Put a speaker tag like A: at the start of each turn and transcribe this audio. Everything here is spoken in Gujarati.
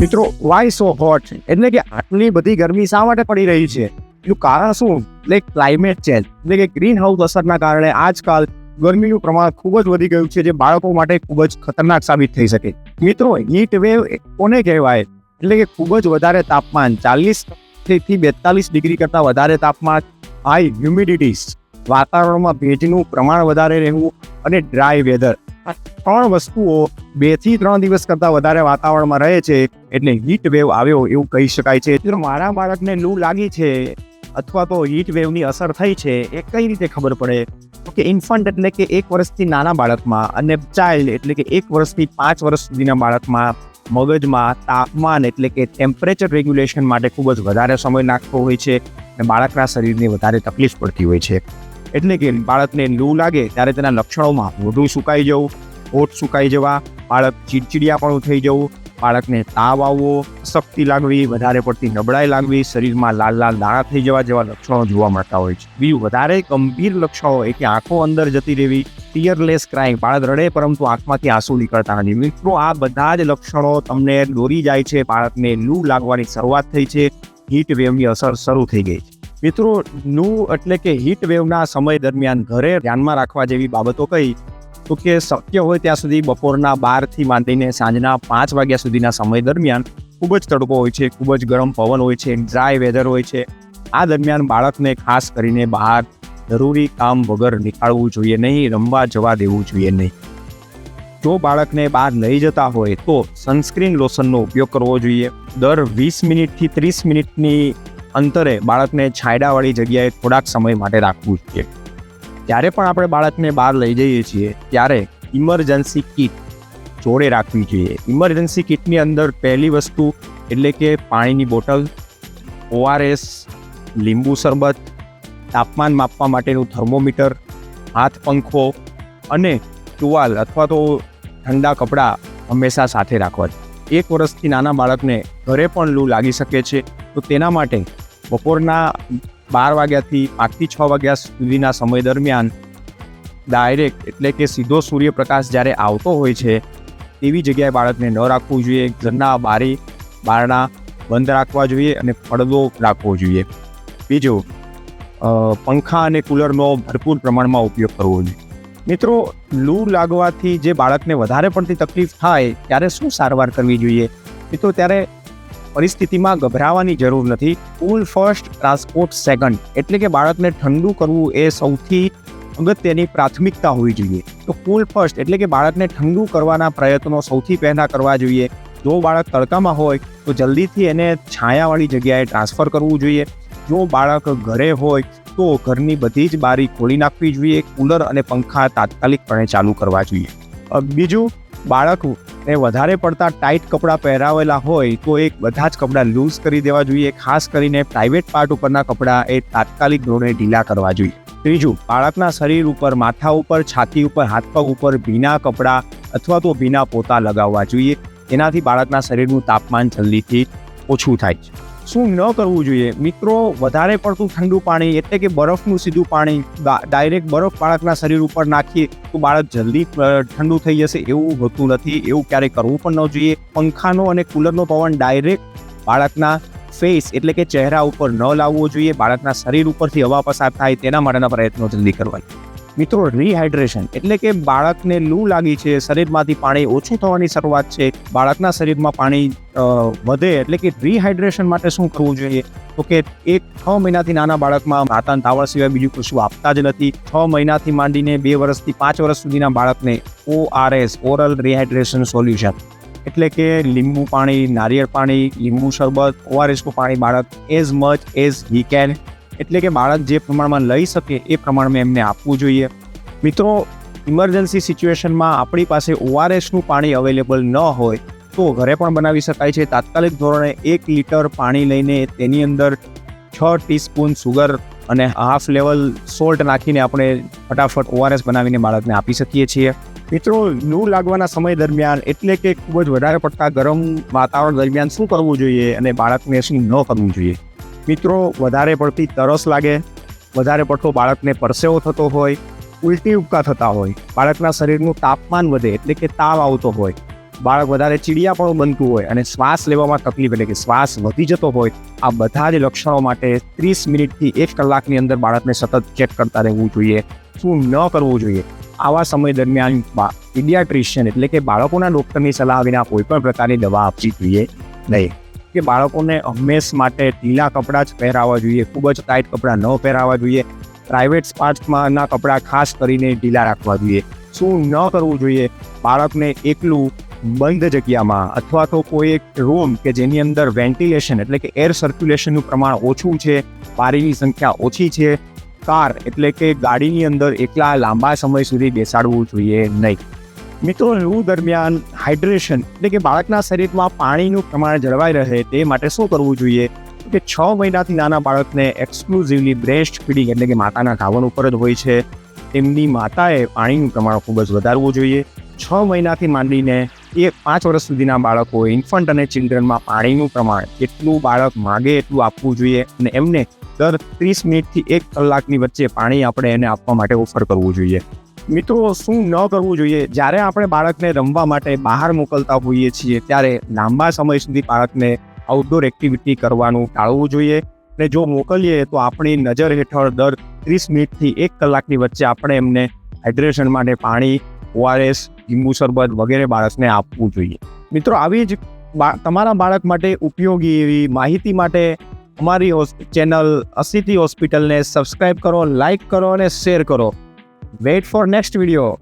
A: મિત્રો વાય સો હોટ એટલે કે આટલી બધી ગરમી શા માટે પડી રહી છે? એનું કારણ શું? એટલે ક્લાઇમેટ ચેન્જ એટલે કે ગ્રીન હાઉસ અસરના કારણે આજકાલ ગરમીનું પ્રમાણ ખૂબ જ વધી ગયું છે, જે બાળકો માટે ખૂબ જ ખતરનાક સાબિત થઈ શકે. મિત્રો હીટ વેવ કોને કહેવાય? એટલે કે ખૂબ જ વધારે તાપમાન, ચાલીસથી બેતાલીસ ડિગ્રી કરતાં વધારે તાપમાન હાઈ હ્યુમિડિટીઝ વાતાવરણમાં ભેજનું પ્રમાણ વધારે રહેવું અને ડ્રાય વેધર ત્રણ વસ્તુઓ બેથી ત્રણ દિવસ કરતાં વધારે વાતાવરણમાં રહે છે, એટલે હીટ વેવ આવ્યો એવું કહી શકાય છે. મિત્રો મારા બાળકને લૂ લાગી છે અથવા તો હીટ વેવની અસર થઈ છે, એ કઈ રીતે ખબર પડે? તો કે ઇન્ફન્ટ એટલે કે એક વર્ષથી નાના બાળકમાં અને ચાઇલ્ડ એટલે કે એક વર્ષથી પાંચ વર્ષ સુધીના બાળકમાં મગજમાં તાપમાન એટલે કે ટેમ્પરેચર રેગ્યુલેશન માટે ખૂબ જ વધારે સમય નાખતો હોય છે અને બાળકના શરીરને વધારે તકલીફ પડતી હોય છે. એટલે કે બાળકને લૂ લાગે ત્યારે તેના લક્ષણોમાં મોઢું સુકાઈ જવું હોઠ સુકાઈ જવા, બાળક ચીડચીડિયાપણું થઈ જવું, બાળકને તાવ આવવો શક્તિ લાગવી, વધારે પડતી નબળાઈ લાગવી, શરીરમાં લાલ લાલ દાણા થઈ જવા જેવા લક્ષણો જોવા મળતા હોય છે. બીજું, વધારે ગંભીર લક્ષણો એ કે આંખો અંદર જતી રહેવી ટીયરલેસ ક્રાઇમ બાળક રડે પરંતુ આંખમાંથી આંસુ નીકળતા નથી. મિત્રો, આ બધા જ લક્ષણો તમને દોરી જાય છે, બાળકને લૂ લાગવાની શરૂઆત થઈ છે હીટ વેવની અસર શરૂ થઈ ગઈ છે. મિત્રો, લૂ એટલે કે હીટ વેવના સમય દરમિયાન ઘરે ધ્યાનમાં રાખવા જેવી બાબતો કઈ? તો કે શક્ય હોય ત્યાં સુધી બપોરના બારથી માંડીને સાંજના પાંચ વાગ્યા સુધીના સમય દરમિયાન ખૂબ જ તડકો હોય છે, ખૂબ જ ગરમ પવન હોય છે ડ્રાય વેધર હોય છે. આ દરમિયાન બાળકને ખાસ કરીને બહાર જરૂરી કામ વગર નીકાળવું જોઈએ નહીં, રમવા જવા દેવું જોઈએ નહીં. જો બાળકને બહાર લઈ જતા હોય તો સનસ્ક્રીન લોશનનો ઉપયોગ કરવો જોઈએ. દર વીસ મિનિટથી ત્રીસ મિનિટની અંતરે બાળકને છાંયડાવાળી જગ્યાએ થોડાક સમય માટે રાખવું જોઈએ. જ્યારે પણ આપણે બાળકને બહાર લઈ જઈએ છીએ, ત્યારે ઇમરજન્સી કીટ જોડે રાખવી જોઈએ. ઇમરજન્સી કિટની અંદર પહેલી વસ્તુ એટલે કે પાણીની બોટલ ઓઆરએસ લીંબુ શરબત, તાપમાન માપવા માટેનું થર્મોમીટર, હાથ પંખો અને ટુવાલ અથવા તો ઠંડા કપડાં હંમેશા સાથે રાખવા એક વર્ષથી નાના બાળકને ઘરે પણ લૂ લાગી શકે છે, તો તેના માટે બપોરના બાર વાગ્યાથી પાંચથી છ વાગ્યા સુધીના સમય દરમિયાન ડાયરેક્ટ એટલે કે સીધો સૂર્યપ્રકાશ જ્યારે આવતો હોય છે, તેવી જગ્યાએ બાળકને ન રાખવું જોઈએ, ઘરના બારી બારણા બંધ રાખવા જોઈએ અને પડદો રાખવો જોઈએ. બીજું પંખા અને કુલરનો ભરપૂર પ્રમાણમાં ઉપયોગ કરવો જોઈએ. મિત્રો, લૂ લાગવાથી જે બાળકને વધારે પડતી તકલીફ થાય, ત્યારે શું સારવાર કરવી જોઈએ? મિત્રો, ત્યારે પરિસ્થિતિમાં ગભરાવાની જરૂર નથી. કુલ ફર્સ્ટ ટ્રાન્સપોર્ટ સેકન્ડ એટલે કે બાળકને ઠંડુ કરવું એ સૌથી અગત્યની પ્રાથમિકતા હોવી જોઈએ. તો કુલ ફર્સ્ટ એટલે કે બાળકને ઠંડુ કરવાના પ્રયત્નો સૌથી પહેલાં કરવા જોઈએ. જો બાળક તડકામાં હોય, તો જલ્દીથી એને છાયાવાળી જગ્યાએ ટ્રાન્સફર કરવું જોઈએ. જો બાળક ઘરે હોય, તો ઘરની બધી જ બારી ખોલી નાખવી જોઈએ. કુલર અને પંખા તાત્કાલિકપણે ચાલુ કરવા જોઈએ. બીજું, બાળક ને વધારે પડતા ટાઈટ કપડાં પહેરાવેલા હોય તો એક બધા જ કપડાં લૂઝ કરી દેવા જોઈએ. ખાસ કરીને પ્રાઇવેટ પાર્ટ ઉપરના કપડાં એ તાત્કાલિક ધોરણે ઢીલા કરવા જોઈએ. ત્રીજું, બાળકના શરીર ઉપર, માથા ઉપર, છાતી ઉપર, હાથ પગ ઉપર ભીના કપડાં અથવા તો ભીના પોતા લગાવવા જોઈએ. એનાથી બાળકના શરીરનું તાપમાન જલ્દીથી ઓછું થાય છે. શું ન કરવું જોઈએ? મિત્રો, વધારે પડતું ઠંડુ પાણી એટલે કે બરફનું સીધું પાણી ડાયરેક્ટ બરફ બાળકના શરીર ઉપર નાખીએ તો બાળક જલ્દી ઠંડુ થઈ જશે. એવું હોતું નથી, એવું ક્યારેય કરવું પણ ન જોઈએ. પંખાનો અને કુલરનો પવન ડાયરેક્ટ બાળકના ફેસ એટલે કે ચહેરા ઉપર ન લાવવો જોઈએ. બાળકના શરીર ઉપરથી હવા પસાર થાય, તેના માટેના પ્રયત્નો જલ્દી કરવા મિત્રો રિહાઇડ્રેશન એટલે કે બાળકને લૂ લાગી છે, શરીરમાંથી પાણી ઓછું થવાની શરૂઆત છે. બાળકના શરીરમાં પાણી વધે એટલે કે રિહાઇડ્રેશન માટે શું કરવું જોઈએ? તો કે એક છ મહિનાથી નાના બાળકમાં માતાના તાવળ સિવાય બીજું કશું આપતા જ નથી. છ મહિનાથી માંડીને બે વર્ષથી પાંચ વર્ષ સુધીના બાળકને ઓઆરએસ ઓરલ રિહાઇડ્રેશન સોલ્યુશન એટલે કે લીંબુ પાણી, નારિયેળ પાણી, લીંબુ શરબત ઓઆરએસનું પાણી બાળક as much as he can એટલે કે બાળક જે પ્રમાણમાં લઈ શકે એ પ્રમાણમાં એમને આપવું જોઈએ. મિત્રો ઇમરજન્સી સિચ્યુએશનમાં આપણી પાસે ઓઆરએસનું પાણી અવેલેબલ ન હોય તો ઘરે પણ બનાવી શકાય છે. તાત્કાલિક ધોરણે એક લીટર પાણી લઈને તેની અંદર છ ટીસ્પૂન સુગર અને હાફ લેવલ સોલ્ટ નાખીને આપણે ફટાફટ ઓઆરએસ બનાવીને બાળકને આપી શકીએ છીએ. મિત્રો, લૂ લાગવાના સમય દરમિયાન એટલે કે ખૂબ જ વધારે પડતા ગરમ વાતાવરણ દરમિયાન શું કરવું જોઈએ અને બાળકને શું ન કરવું જોઈએ? મિત્રો, વધારે પડતી તરસ લાગે, વધારે પડતો બાળકને પરસેવો થતો હોય, ઉલટી ઉપકા થતા હોય, બાળકના શરીરનું તાપમાન વધે એટલે કે તાવ આવતો હોય, બાળક વધારે ચીડિયાપણું બનતું હોય અને શ્વાસ લેવામાં તકલીફ એટલે કે શ્વાસ વધી જતો હોય, આ બધા જ લક્ષણો માટે ત્રીસ મિનિટથી એક કલાકની અંદર બાળકને સતત ચેક કરતા રહેવું જોઈએ, શું ન કરવું જોઈએ. આવા સમય દરમિયાન પીડિયાટ્રિશિયન એટલે કે બાળકોના ડૉક્ટરની સલાહ વિના કોઈ પણ પ્રકારની દવા આપવી જોઈએ નહીં. કે બાળકોને હંમેશ માટે ઢીલા કપડાં જ પહેરાવવા જોઈએ, ખૂબ જ ટાઈટ કપડાં ન પહેરાવવા જોઈએ પ્રાઇવેટ સ્પાર્ટ્સમાંના કપડાં ખાસ કરીને ઢીલા રાખવા જોઈએ. શું ન કરવું જોઈએ? બાળકને એકલું બંધ જગ્યામાં અથવા તો કોઈ એક રૂમ કે જેની અંદર વેન્ટિલેશન એટલે કે એર સર્ક્યુલેશનનું પ્રમાણ ઓછું છે પારીની સંખ્યા ઓછી છે કાર એટલે કે ગાડીની અંદર એકલા લાંબા સમય સુધી બેસાડવું જોઈએ નહીં. મિત્રો લૂ દરમિયાન હાઇડ્રેશન એટલે કે બાળકના શરીરમાં પાણીનું પ્રમાણ જળવાઈ રહે તે માટે શું કરવું જોઈએ? કે છ મહિનાથી નાના બાળકને એક્સક્લુઝિવલી બ્રેસ્ટ ફીડિંગ એટલે કે માતાના ધાવણ ઉપર જ હોય છે. તેમની માતાએ પાણીનું પ્રમાણ ખૂબ જ વધારવું જોઈએ. છ મહિનાથી માંડીને એ પાંચ વર્ષ સુધીના બાળકો ઇન્ફન્ટ અને ચિલ્ડ્રનમાં પાણીનું પ્રમાણ એટલું બાળક માગે એટલું આપવું જોઈએ અને એમને દર ત્રીસ મિનિટથી એક કલાકની વચ્ચે પાણી આપણે એને આપવા માટે ઓફર કરવું જોઈએ. મિત્રો, શું ન કરવું જોઈએ? જ્યારે આપણે બાળકને રમવા માટે બહાર મોકલતા હોઈએ છીએ, ત્યારે લાંબા સમય સુધી બાળકને આઉટડોર એક્ટિવિટી કરવાનું ટાળવું જોઈએ. અને જો મોકલીએ તો આપણી નજર હેઠળ દર ત્રીસ મિનિટથી એક કલાકની વચ્ચે આપણે એમને હાઇડ્રેશન માટે પાણી ઓઆરએસ લીંબુ શરબત વગેરે બાળકને આપવું જોઈએ. મિત્રો, આવી જ તમારા બાળક માટે ઉપયોગી એવી માહિતી માટે અમારી ચેનલ અસિતિ હોસ્પિટલને સબસ્ક્રાઈબ કરો લાઇક કરો અને શેર કરો. Wait for next video.